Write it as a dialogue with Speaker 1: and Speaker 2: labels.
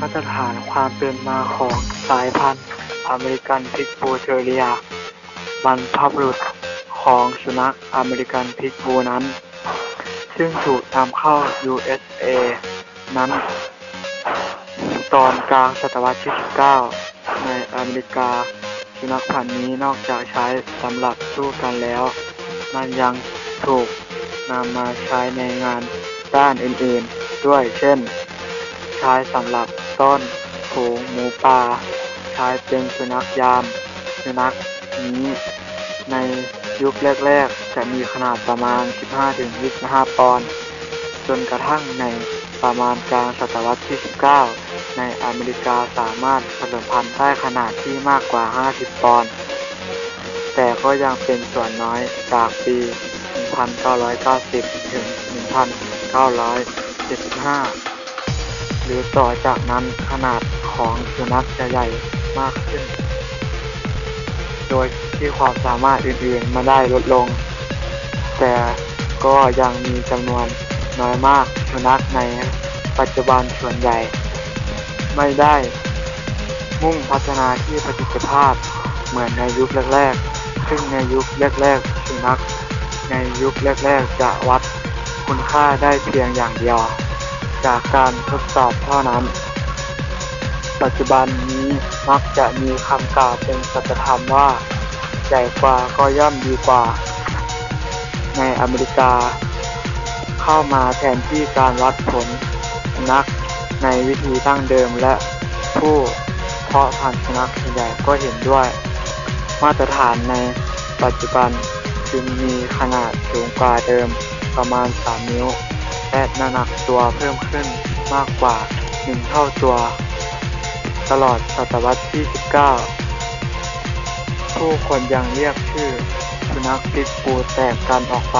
Speaker 1: มาตรฐานความเป็นมาของสายพันธุ์อเมริกันพิกบูเทอเรียบรรพบุรุษของสุนัขอเมริกันพิกบูนั้น ซึ่งถูกนำเข้า USA นั้น ตอนกลางศตวรรษที่ 19 ในอเมริกา สุนัขพันธุ์นี้นอกจากใช้สำหรับสู้กันแล้ว มันยังถูกนำมาใช้ในงานด้านอื่นๆ ด้วยเช่น ใช้สำหรับ ต้อนฝูงหมูป่าใช้เป็นสุนัขยาม สุนัขนี้ ในยุคแรก ๆ จะมีขนาดประมาณ 15-25 ปอนด์ จนกระทั่งในประมาณกลางศตวรรษที่ 19 ในอเมริกาสามารถผสมพันธุ์ได้ขนาดที่มากกว่า 50 ปอนด์ แต่ก็ยังเป็นส่วนน้อยจากปี 1990 ถึง 1975 หรือต่อจากนั้นขนาดของสุนัขจะใหญ่มากขึ้น โดยที่ความสามารถอื่นๆม่ได้ลดลง แต่ก็ยังมีจำนวนน้อยมากสุนัขในปัจจุบันส่วนใหญ่ ไม่ได้มุ่งพัฒนาที่ประสิทธิภาพเหมือนในยุคแรกๆ ซึ่งในยุคแรกๆสุนัขในยุคแรกๆจะวัดคุณค่าได้เพียงอย่างเดียว จากการทดสอบเท่านั้น ปัจจุบันนี้มักจะมีคำกล่าวเป็นสัจธรรมว่าใหญ่กว่าก็ย่อมดีกว่า ในอเมริกา เข้ามาแทนที่การวัดผลนัขในวิธีดั้งเดิมและผู้เพาะพันธุ์สุนัขส่วนใหญ่ก็เห็นด้วย มาตรฐานในปัจจุบันจึงมีขนาดสูงกว่าเดิมประมาณ 3 นิ้ว และน้ำหนักตัวเพิ่มขึ้นมากกว่า 1 เท่าตัว ตลอดศตวรรษที่ 19 ผู้คนยังเรียกชื่อ สุนัขพิษบูแตกกันออกไป